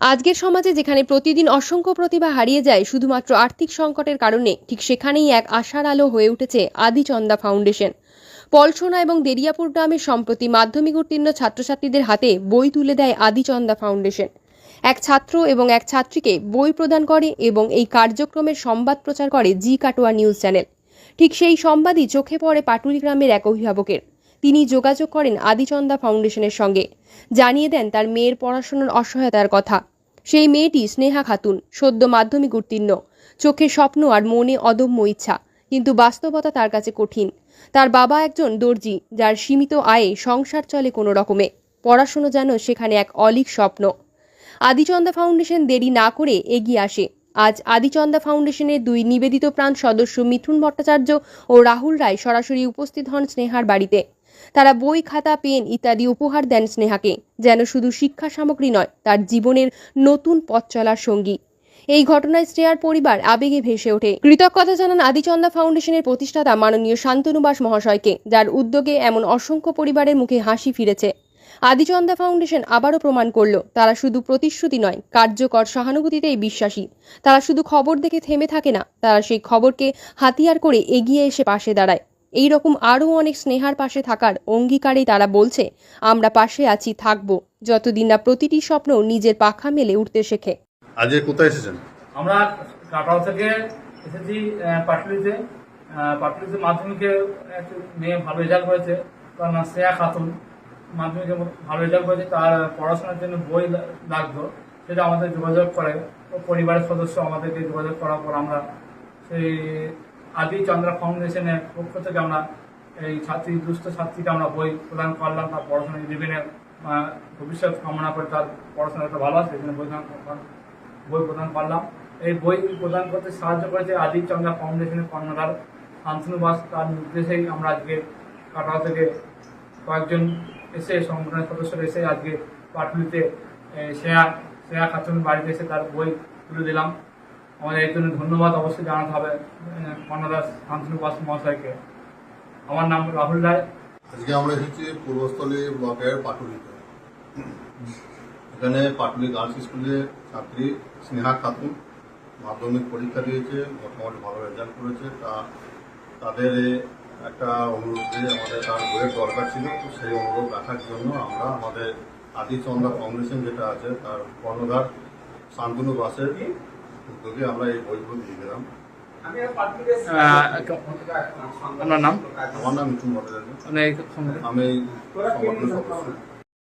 আজকের সমাজে যেখানে প্রতিদিন অসংখ্য প্রতিভা হারিয়ে যায়, শুধুমাত্র আর্থিক সংকটের কারণে ঠিক সেখানেই এক আশার আলো হয়ে উঠেছে আদিচন্দা ফাউন্ডেশন। পলসোনা এবং দেরিয়াপুর গ্রামে সম্প্রতি মাধ্যমিক উত্তীর্ণ ছাত্রছাত্রীদের হাতে বই তুলে দেয় আদিচন্দা ফাউন্ডেশন। এক ছাত্র এবং এক ছাত্রীকে বই প্রদান করে এবং এই কার্যক্রমের সংবাদ প্রচার করে জি কাটোয়া নিউজ চ্যানেল। ঠিক সেই সংবাদই চোখে পড়ে পাটুলি গ্রামের এক অভিভাবকের। তিনি যোগাযোগ করেন আদিচন্দা ফাউন্ডেশনের সঙ্গে। জানিয়ে দেন তার মেয়ের পড়াশোনার অসহায়তার কথা। সেই মেয়েটি স্নেহা খাতুন, সদ্য মাধ্যমিক উত্তীর্ণ। চোখে স্বপ্ন আর মনে অদম্য ইচ্ছা, কিন্তু বাস্তবতা তার কাছে কঠিন। তার বাবা একজন দর্জি, যার সীমিত আয়ে সংসার চলে কোনো রকমে। পড়াশুনো যেন সেখানে এক অলিক স্বপ্ন। আদিচন্দা ফাউন্ডেশন দেরি না করে এগিয়ে আসে। আজ আদিচন্দা ফাউন্ডেশনের দুই নিবেদিত প্রাণ সদস্য মিঠুন ভট্টাচার্য ও রাহুল রায় সরাসরি উপস্থিত হন স্নেহার বাড়িতে। তারা বই, খাতা, পেন ইত্যাদি উপহার দেন স্নেহাকে, যেন শুধু শিক্ষা সামগ্রী নয়, তার জীবনের নতুন পথ চলার সঙ্গী। এই ঘটনায় শ্রেয়ার পরিবার আবেগে ভেসে ওঠে। কৃতজ্ঞতা জানান আদিচন্দা ফাউন্ডেশনের প্রতিষ্ঠাতা মাননীয় শান্তনুবাস মহাশয়কে, যার উদ্যোগে এমন অসংখ্য পরিবারের মুখে হাসি ফিরেছে। আদিচন্দা ফাউন্ডেশন আবারও প্রমাণ করল, তারা শুধু প্রতিশ্রুতি নয়, কার্যকর সহানুভূতিতেই বিশ্বাসী। তারা শুধু খবর দেখে থেমে থাকে না, তারা সেই খবরকে হাতিয়ার করে এগিয়ে এসে পাশে দাঁড়ায়। এই রকম আরও অনেক স্নেহার পাশে থাকার অঙ্গীকারেই তারা বলছে আমরা পাশে আছি থাকব। যতদিন না প্রতিটি স্বপ্ন নিজের পাখা মেলে উঠতে শেখে। আজকে কোথায় এসেছেন? আমরা কাটাও থেকে এসেছি পাটুলিতে। পাটুলিতে মাধ্যমিকে মেয়ে ভালো রেজাল্ট করেছে তার নাম শ্রেয়া খাতুন। মাধ্যমিকে ভালো রেজাল্ট করেছে তার পড়াশোনার জন্য বই লাগতো সেটা আমাদের যোগাযোগ করে। পরিবারের সদস্য আমাদেরকে যোগাযোগ করার পর আমরা সেই আদি চন্দ্রা ফাউন্ডেশনের পক্ষ থেকে আমরা এই ছাত্রী, দুস্থ ছাত্রীকে আমরা বই প্রদান করলাম, তার পড়াশোনা জীবনে ভবিষ্যৎ কামনা করে তার পড়াশোনাটা ভালো আছে জন্য বই বই প্রদান করলাম। এই বই প্রদান করতে সাহায্য করেছে আদিব চন্দ্রা ফাউন্ডেশনের কর্ণধার শান্তনু বাস তার নির্দেশেই আমরা আজকে কাটাও থেকে কয়েকজন এসে, সংগঠনের সদস্যরা এসে আজকে পাটুলিতে শ্রেয়া শ্রেয়া খাতুন বাড়িতে এসে তার বই তুলে দিলাম। আমাদের এই জন্য ধন্যবাদ অবশ্যই জানাতে হবে এ, কর্ণধার শান্তনু বাস মহাশয়কে। আমার নাম রাহুল রায়। আজকে আমরা এসেছি পূর্বস্থলী ব্লকের পাটুলিতে। এখানে পাটুলি গার্লস স্কুলে ছাত্রী স্নেহা খাতুন মাধ্যমিক পরীক্ষা দিয়েছে মোটামুটি ভালো রেজাল্ট করেছে। তা তাদের একটা অনুরোধ আমাদের তার বইয়ের দরকার ছিল তো সেই অনুরোধ রাখার জন্য আমরা আমাদের আদিচন্দ্রা ফাউন্ডেশন যেটা আছে তার কর্ণধার শান্তনু বাসের উদ্যোগে আমরা এই বইগুলো দিয়ে দিলাম আপনার নাম? আমার নাম মিঠুন ভট্টাচার্য। মানে আমি সংগঠনের সদস্য